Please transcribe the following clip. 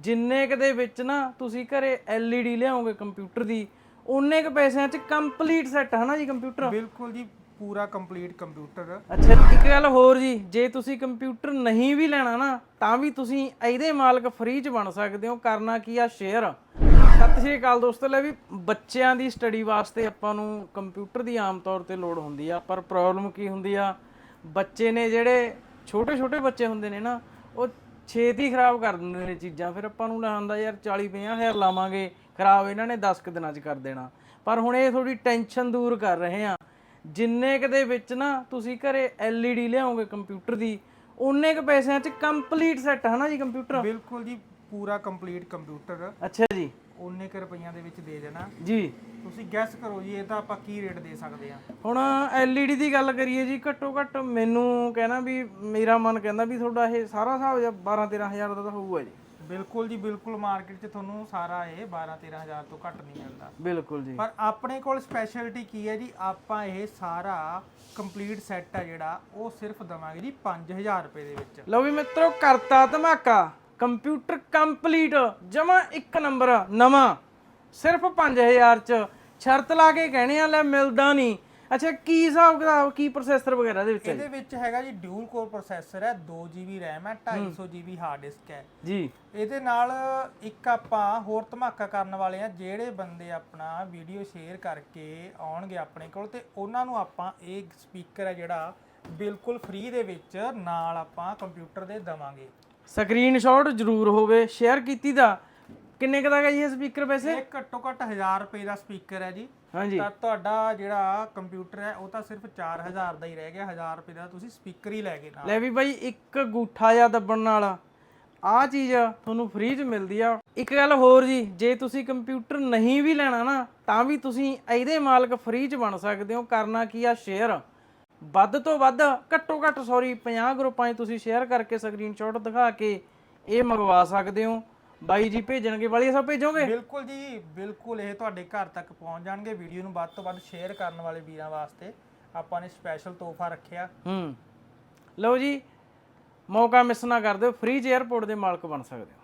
ਜਿੰਨੇ ਕ ਦੇ ਵਿੱਚ ਨਾ ਤੁਸੀਂ ਘਰੇ LED ਲਿਆਓਗੇ ਕੰਪਿਊਟਰ ਦੀ ਉਨੇ ਕ ਪੈਸਿਆਂ 'ਚ ਕੰਪਲੀਟ ਸੈੱਟ ਹੈ ਨਾ ਜੀ ਕੰਪਿਊਟਰ ਬਿਲਕੁਲ ਜੀ ਪੂਰਾ ਕੰਪਲੀਟ ਕੰਪਿਊਟਰ ਅੱਛਾ ਇੱਕ ਗੱਲ ਹੋਰ ਜੀ ਜੇ ਤੁਸੀਂ ਕੰਪਿਊਟਰ ਨਹੀਂ ਵੀ ਲੈਣਾ ਨਾ ਤਾਂ ਵੀ ਤੁਸੀਂ ਇਹਦੇ ਮਾਲਕ ਫ੍ਰੀ 'ਚ ਬਣ ਸਕਦੇ ਹੋ ਕਰਨਾ ਕੀ ਆ ਸ਼ੇਅਰ ਸਤਿ ਸ਼੍ਰੀ ਅਕਾਲ ਦੋਸਤੋ ਲੈ ਵੀ ਬੱਚਿਆਂ ਦੀ ਸਟੱਡੀ ਵਾਸਤੇ ਆਪਾਂ ਨੂੰ ਕੰਪਿਊਟਰ ਦੀ ਆਮ ਤੌਰ ਤੇ ਲੋੜ ਹੁੰਦੀ ਆ ਪਰ ਪ੍ਰੋਬਲਮ ਕੀ ਹੁੰਦੀ ਆ ਬੱਚੇ ਨੇ ਜਿਹੜੇ ਛੋਟੇ ਛੋਟੇ ਬੱਚੇ ਹੁੰਦੇ ਨੇ ਨਾ ਉਹ ਛੇਤੀ ਖਰਾਬ ਕਰ ਦਿੰਦੇ ਨੇ ਚੀਜ਼ਾਂ। ਫਿਰ ਆਪਾਂ ਨੂੰ ਲਾਉਂਦਾ ਯਾਰ 40 50 ਹਜ਼ਾਰ ਲਾਵਾਂਗੇ, ਖਰਾਬ ਇਹਨਾਂ ਨੇ 10 ਕੁ ਦਿਨਾਂ 'ਚ ਕਰ ਦੇਣਾ। ਪਰ ਹੁਣ ਇਹ ਥੋੜੀ ਟੈਨਸ਼ਨ ਦੂਰ ਕਰ ਰਹੇ ਆ ਜਿੰਨੇ ਕ ਦੇ ਵਿੱਚ ਨਾ ਤੁਸੀਂ ਘਰੇ LED ਲਿਆਓਗੇ ਕੰਪਿਊਟਰ ਦੀ ਉਨੇ ਕ ਪੈਸਿਆਂ 'ਚ ਕੰਪਲੀਟ ਸੈੱਟ ਹੈ ਨਾ ਜੀ ਕੰਪਿਊਟਰ? ਬਿਲਕੁਲ ਜੀ ਪੂਰਾ ਕੰਪਲੀਟ ਕੰਪਿਊਟਰ। ਅੱਛਾ ਜੀ। ਉਨੇ ਕੁ ਰੁਪਈਆਂ ਦੇ ਵਿੱਚ ਦੇ ਦੇਣਾ। ਜੀ। ਤੁਸੀਂ ਗੈਸ ਕਰੋ ਜੀ ਇਹ ਤਾਂ ਆਪਾਂ ਕੀ ਰੇਟ ਦੇ ਸਕਦੇ ਆ? ਹੁਣ LED ਦੀ ਗੱਲ ਕਰੀਏ ਜੀ ਘੱਟੋ ਘੱਟ ਮੈਨੂੰ ਕਹਿਣਾ ਵੀ ਮੇਰਾ ਮਨ ਕਹਿੰਦਾ ਵੀ ਤੁਹਾਡਾ ਇਹ ਸਾਰਾ ਹਿਸਾਬ ਜਿਹਾ 12 13000 ਦਾ ਤਾਂ ਹੋਊਗਾ ਜੀ। ਬਿਲਕੁਲ ਜੀ ਬਿਲਕੁਲ ਮਾਰਕੀਟ 'ਚ ਤੁਹਾਨੂੰ ਸਾਰਾ ਇਹ 12 13000 ਤੋਂ ਘੱਟ ਨਹੀਂ ਮਿਲਦਾ। ਬਿਲਕੁਲ ਜੀ। ਪਰ ਆਪਣੇ ਕੋਲ ਸਪੈਸ਼ਲਿਟੀ ਕੀ ਹੈ ਜੀ ਆਪਾਂ ਇਹ ਸਾਰਾ ਕੰਪਲੀਟ ਸੈੱਟ ਆ ਜਿਹੜਾ ਉਹ ਸਿਰਫ ਦਵਾਂਗੇ ਜੀ 5000 ਰੁਪਏ ਦੇ ਵਿੱਚ। ਲਓ ਵੀ ਮਿੱਤਰੋ ਕਰਤਾ ਧਮਾਕਾ। ਕੰਪਿਊਟਰ ਕੰਪਲੀਟ ਜਮਾ ਇੱਕ ਨੰਬਰ ਨਵਾਂ। ਸਿਰਫ 5000 ਚ। ਸ਼ਰਤ ਲਾ ਕੇ ਕਹਿਣੇ ਆ ਲੈ ਮਿਲਦਾ ਨਹੀਂ। ਅੱਛਾ ਕੀ ਹਿਸਾਬ ਕਿਤਾਬ ਕੀ ਪ੍ਰੋਸੈਸਰ ਵਗੈਰਾ ਦੇ ਵਿੱਚ ਹੈ? ਇਹਦੇ ਵਿੱਚ ਹੈਗਾ ਜੀ ਡਿਊਲ ਕੋਰ ਪ੍ਰੋਸੈਸਰ ਹੈ 2 GB RAM ਹੈ 250 GB ਹਾਰਡ ਡਿਸਕ ਹੈ। ਜੀ। ਇਹਦੇ ਨਾਲ ਇੱਕ ਆਪਾਂ ਹੋਰ ਧਮਾਕਾ ਕਰਨ ਵਾਲੇ ਆ ਜਿਹੜੇ ਬੰਦੇ ਆਪਣਾ ਵੀਡੀਓ ਸ਼ੇਅਰ ਕਰਕੇ ਆਉਣਗੇ ਆਪਣੇ ਕੋਲ ਤੇ ਉਹਨਾਂ ਨੂੰ ਆਪਾਂ ਇਹ ਸਪੀਕਰ ਹੈ ਜਿਹੜਾ ਬਿਲਕੁਲ ਫ੍ਰੀ ਦੇ ਵਿੱਚ ਨਾਲ ਆਪਾਂ ਕੰਪਿਊਟਰ ਦੇ ਦਵਾਂਗੇ। ਸਕਰੀਨਸ਼ਾਟ ਜ਼ਰੂਰ ਹੋਵੇ ਸ਼ੇਅਰ ਕੀਤੀ ਦਾ। ਕਿੰਨੇ ਕੁ ਦਾ ਹੈ ਜੀ ਇਹ ਸਪੀਕਰ ਵੈਸੇ? ਇਹ ਘੱਟੋ ਘੱਟ 1000 ਰੁਪਏ ਦਾ ਸਪੀਕਰ ਹੈ ਜੀ। ਹਾਂਜੀ। ਤਾਂ ਤੁਹਾਡਾ ਜਿਹੜਾ ਕੰਪਿਊਟਰ ਹੈ ਉਹ ਤਾਂ ਸਿਰਫ 4000 ਦਾ ਹੀ ਰਹਿ ਗਿਆ 1000 ਰੁਪਏ ਦਾ ਤੁਸੀਂ ਸਪੀਕਰ ਹੀ ਲੈ ਗਏ ਨਾਲ। ਲੈ ਵੀ ਬਾਈ ਇੱਕ ਗੂਠਾ ਜਾਂ ਦੱਬਣ ਨਾਲ। ਆਹ ਚੀਜ਼ ਤੁਹਾਨੂੰ ਫ੍ਰੀ 'ਚ ਮਿਲਦੀ ਆ। ਇੱਕ ਗੱਲ ਹੋਰ ਜੀ ਜੇ ਤੁਸੀਂ ਕੰਪਿਊਟਰ ਨਹੀਂ ਵੀ ਲੈਣਾ ਨਾ ਤਾਂ ਵੀ ਤੁਸੀਂ ਇਹਦੇ ਮਾਲਕ ਫ੍ਰੀ 'ਚ ਬਣ ਸਕਦੇ ਹੋ। ਕਰਨਾ ਕੀ ਆ ਸ਼ੇਅਰ ਵੱਧ ਤੋਂ ਵੱਧ ਘੱਟੋ ਘੱਟ ਸੌਰੀ 50 ਗਰੁੱਪਾਂ 'ਚ ਤੁਸੀਂ ਸ਼ੇਅਰ ਕਰਕੇ ਸਕਰੀਨਸ਼ਾਟ ਦਿਖਾ ਕੇ ਇਹ ਮੰਗਵਾ ਸਕਦੇ ਹੋ। ਬਾਈ ਜੀ ਭੇਜਣਗੇ ਵਾਲੀ ਸਭ ਭੇਜੋਗੇ? ਬਿਲਕੁਲ ਜੀ ਬਿਲਕੁਲ ਇਹ ਤੁਹਾਡੇ ਘਰ ਤੱਕ ਪਹੁੰਚ ਜਾਣਗੇ। ਵੀਡੀਓ ਨੂੰ ਵੱਧ ਤੋਂ ਵੱਧ ਸ਼ੇਅਰ ਕਰਨ ਵਾਲੇ ਵੀਰਾਂ ਵਾਸਤੇ ਆਪਾਂ ਨੇ ਸਪੈਸ਼ਲ ਤੋਹਫਾ ਰੱਖਿਆ। ਹੂੰ। ਲਓ ਜੀ ਮੌਕਾ ਮਿਸ ਨਾ ਕਰ ਦਿਓ ਫ੍ਰੀ 'ਚ 에어ਪੋਰਟ ਦੇ ਮਾਲਕ ਬਣ ਸਕਦੇ ਹੋ।